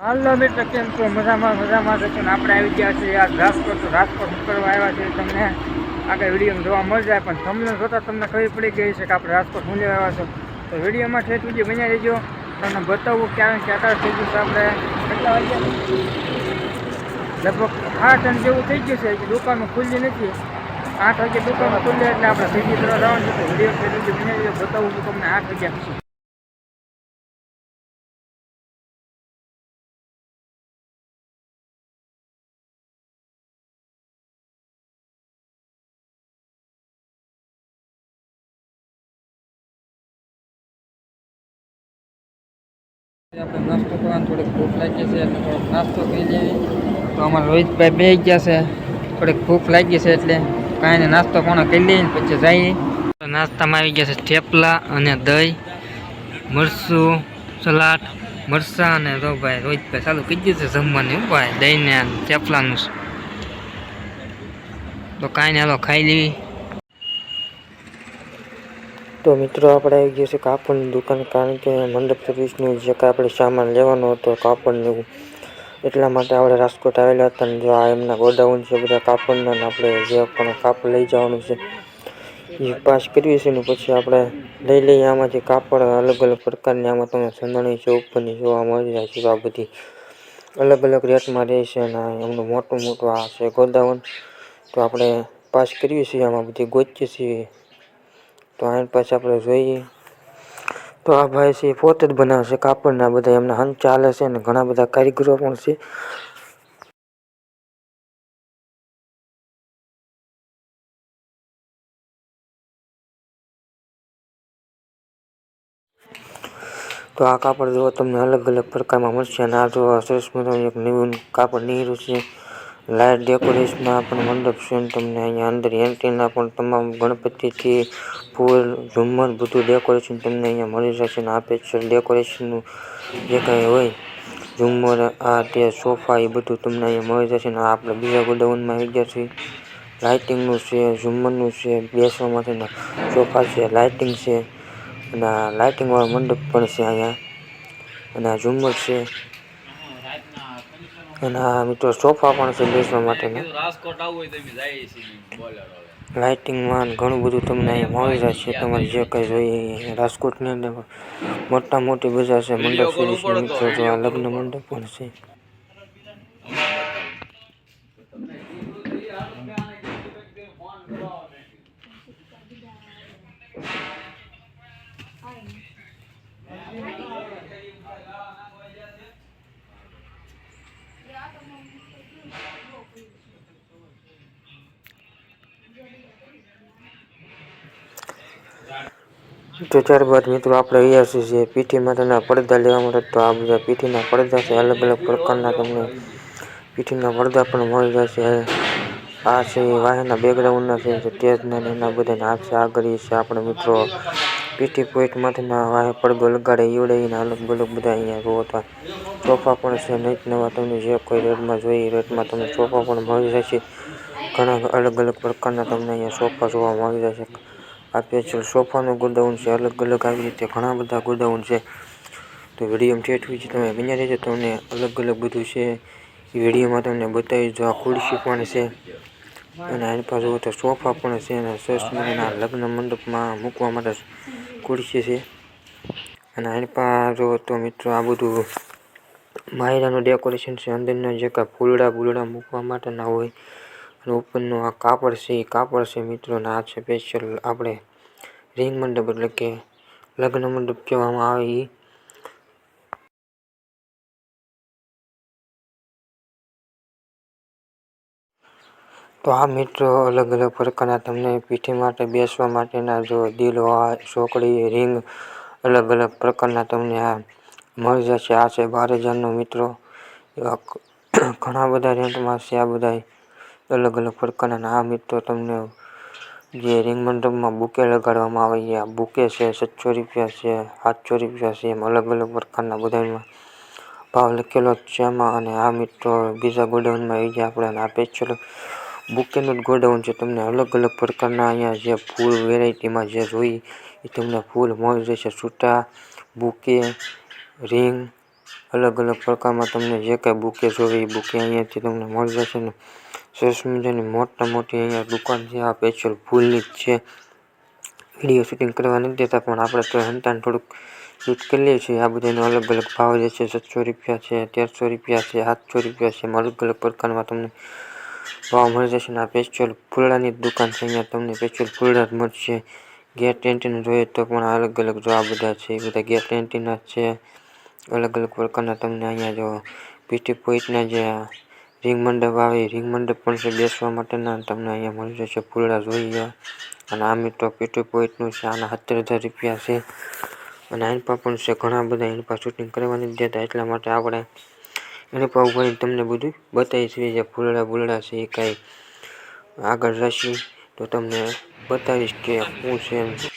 હાલો મિત્ર, કેમ છો? મજામાં મજામાં છો. ને આપણે આવી ગયા છીએ આ રાજકોટ રાજકોટ કરવા આવ્યા છીએ. તમને આગળ વીડિયો જોવા મળી જાય, પણ તમને જોતા તમને ખબર પડી ગઈ છે કે આપણે રાજકોટ હું આવ્યા છો. તો વિડીયોમાં છે તું જે બન્યા રહેજો. તમને બતાવવું ક્યાં ક્યાં થઈ ગયું છે આપણે. કેટલા વાગ્યા? લગભગ આઠ અને જેવું થઈ ગયું છે. દુકાનો ખુલ્લી નથી. આઠ વાગે દુકાનો ખુલ્લે, એટલે આપણે સીધી તરફ જવાનું છે. તો વીડિયો છે, તું જે બન્યા રહેજો. બતાવું છું તમને આઠ વાગ્યા પછી. આપણે નાસ્તો કરવાનો થોડીક ભૂખ લાગી છે એટલે થોડોક નાસ્તો કરી લઈએ તો અમારા રોહિતભાઈ બે ગયા છે. થોડીક ભૂખ લાગી છે એટલે કાંઈ ને નાસ્તો કોનો કરી લઈએ પછી જઈએ. નાસ્તામાં આવી ગયા છે થેપલા અને દહીં મરસું સલાડ મરસા અને તો ભાઈ રોહિતભાઈ ચાલુ કરી દીધું છે જમવાનું. ભાઈ દહીં ને આ થેપલાનું. તો કાંઈ ને હાલો ખાઈ લેવી. તો મિત્રો આપણે આવી ગયા છે કાપડની દુકાન કારણ કે મંડપ સર્વિસનું જે કાંઈ આપણે સામાન લેવાનો હતો કાપડને, એટલા માટે આપણે રાજકોટ આવેલા હતા ને જો આ એમના ગોડાઉન છે બધા કાપડના આપણે જે પણ કાપડ લઈ જવાનું છે, એ પાસ કરીએ છીએ ને પછી આપણે લઈ લઈએ આમાંથી કાપડ અલગ અલગ પ્રકારની આમાં તમને સંદણી છે, ઉપરની જોવા મળી જાય છે, આ બધી અલગ અલગ રેટમાં રહે છે અને એમનું મોટું મોટું આ છે ગોડાઉન, તો આપણે પાસ કરીએ છીએ આમાં બધી ગોતીએ છીએ તો આને પાસે આપણે જોઈએ. તો આ ભાઈ છે પોતે જ બનાવશે કાપડના બધા એમના હંચ ચાલે છે અને ઘણા બધા કારીગરો પણ છે. તો આ કાપડ જો તમને અલગ અલગ પ્રકારમાં મળશે અને આ જો સરસ મજાનું એક નવું કાપડ નીરું છે. લાઇટ ડેકોરેશનના પણ મંડપ છે તમને અહીંયા અંદર એન્ટ્રીના પણ તમામ ગણપતિથી ફૂલ ઝુમ્મર બધું ડેકોરેશન તમને અહીંયા મળી જશે ને આ છે ડેકોરેશનનું જે કાંઈ હોય, ઝુમ્મર આ તે સોફા, એ બધું તમને અહીંયા મળી જશે ને આપણે બીજા ગોડાઉનમાં આવી ગયા છીએ. લાઇટિંગનું છે, ઝુમ્મરનું છે બેસવા માટેના સોફા છે લાઇટિંગ છે અને આ લાઇટિંગવાળો મંડપ પણ છે અહીંયા. અને આ ઝુમ્મર છે. અને આ મિત્રો સોફા પણ છે બેસવા માટેના. રાજકોટ આવવું હોય તો અમે જઈએ છીએ બોલેરો લાઇટિંગમાં ઘણું બધું તમને અહીંયા મળી જશે તમારે જે કંઈ જોઈએ રાજકોટની અંદર મોટા મોટી બજાર છે મંડપ સર્વિસની મિત્રો જો આ લગ્ન મંડપ પણ છે. તો ત્યારબાદ મિત્રો આપણે અહીંયા છીએ જે પીઠી માતાના પડદા લેવા માટે તો આ બધા પીઠીના પડદા છે. અલગ અલગ પ્રકારના તમને પીઠીના પડદા પણ મળી જશે. આ છે વાહેના બેકગ્રાઉન્ડના છે. તેજના એના બધાને આ છે આગળ છે આપણે મિત્રો. પીઠી પોઈન્ટ માટેના વાહે પડદો લગાડે ઈવડાવીને અલગ અલગ બધા અહીંયા તો. સોફા પણ છે નહીં નવા તમને જે કોઈ રેટમાં જોઈએ રેટમાં તમને સોફા પણ મળી જશે. ઘણા અલગ અલગ પ્રકારના તમને અહીંયા સોફા જોવા મળી જશે. આ છે. સોફાનું ગોડાઉન છે, અલગ અલગ આવી રીતે ઘણા બધા ગોડાઉન છે. તો વિડીયોમાં ઠેઠવી છે તમે બન્યા રહેજો, તમને અલગ અલગ બધું છે. એ વિડીયોમાં તમને બતાવી જો આ ખુરશી પણ છે અને આની પાસે તો સોફા પણ છે અને સરસ મજાના લગ્ન મંડપમાં મૂકવા માટે ખુરશી છે. અને આની પાસે તો મિત્રો આ બધું માયરાનું ડેકોરેશન છે. અંદરના જે કાંઈ ફૂલડા બુલડા મૂકવા માટેના હોય અને ઉપરનું આ કાપડ છે, એ કાપડ છે મિત્રોને. આ છે સ્પેશિયલ આપણે રિંગ મંડપ એટલે કે લગ્ન મંડપ કહેવામાં આવે એ તો આ મિત્રો અલગ અલગ પ્રકારના તમને પીઠી માટે, બેસવા માટેના જો દિલ હોય ચોકડી, રિંગ અલગ અલગ પ્રકારના તમને આ મળી જશે. આ છે બાર હજારનો મિત્રો. એવા ઘણા બધા રેન્ટમાં છે આ બધા અલગ અલગ પ્રકારના આ મિત્રો તમને જે રિંગ મંડપમાં બુકે લગાડવામાં આવે છે, આ બુકે છે, સાતસો રૂપિયા છે, સાતસો રૂપિયા છે, એમ અલગ અલગ પ્રકારના બધામાં ભાવ લખેલો છે એમાં અને આ મિત્રો બીજા ગોડાઉનમાં આવી ગયા આપણે આ પેચલો બુકેનું જ ગોડાઉન છે. તમને અલગ અલગ પ્રકારના અહીંયા જે ફૂલ વેરાયટીમાં જે જોઈએ એ તમને ફૂલ મળી જશે. છૂટા બુકે રિંગ અલગ અલગ પ્રકારમાં તમને જે કાંઈ બુકે જોવે એ બુકે અહીંયાથી તમને મળી જશે ને સરસ મજાની મોટા મોટી અહીંયા દુકાન છે, આ સ્પેશિયલ ફૂલની જ છે. વીડિયો શૂટિંગ કરવા નથી દેતા, પણ આપણે તો સંતાન થોડુંક શૂટ કરી લઈએ છીએ. આ બધાનો અલગ અલગ ભાવ જે છે, સાતસો રૂપિયા છે, તેરસો રૂપિયા છે સાતસો રૂપિયા છે અલગ અલગ પ્રકારમાં તમને ભાવ મળી જશે ને આ સ્પેશિયલ ફૂલડાની દુકાન છે, અહીંયા તમને સ્પેશિયલ ફૂલડા જ મળશે. ગેટ એન્ટીના જોઈએ તો પણ અલગ અલગ જો આ બધા છે, એ બધા ગેટ એન્ટીના છે. અલગ અલગ પ્રકારના તમને અહીંયા જો પીટી પોઈન્ટના જે રિંગ મંડપ આવે રીંગ મંડપ પણ છે બેસવા માટેના તમને અહીંયા મળી જશે ફૂલડા જોઈએ. અને આ મિત્રો પીટી પોઈન્ટનું છે, આના સત્તર હજાર રૂપિયા છે. અને આની પર પણ છે, ઘણા બધા એની પાસે શૂટિંગ કરવાની દેતા, એટલા માટે આપણે એની પર ઊભા તમને બધું બતાવીશું જે ફૂલડા બુલડા છે, એ કાંઈ આગળ જશે તો તમને બતાવીશ કે શું છે એમ.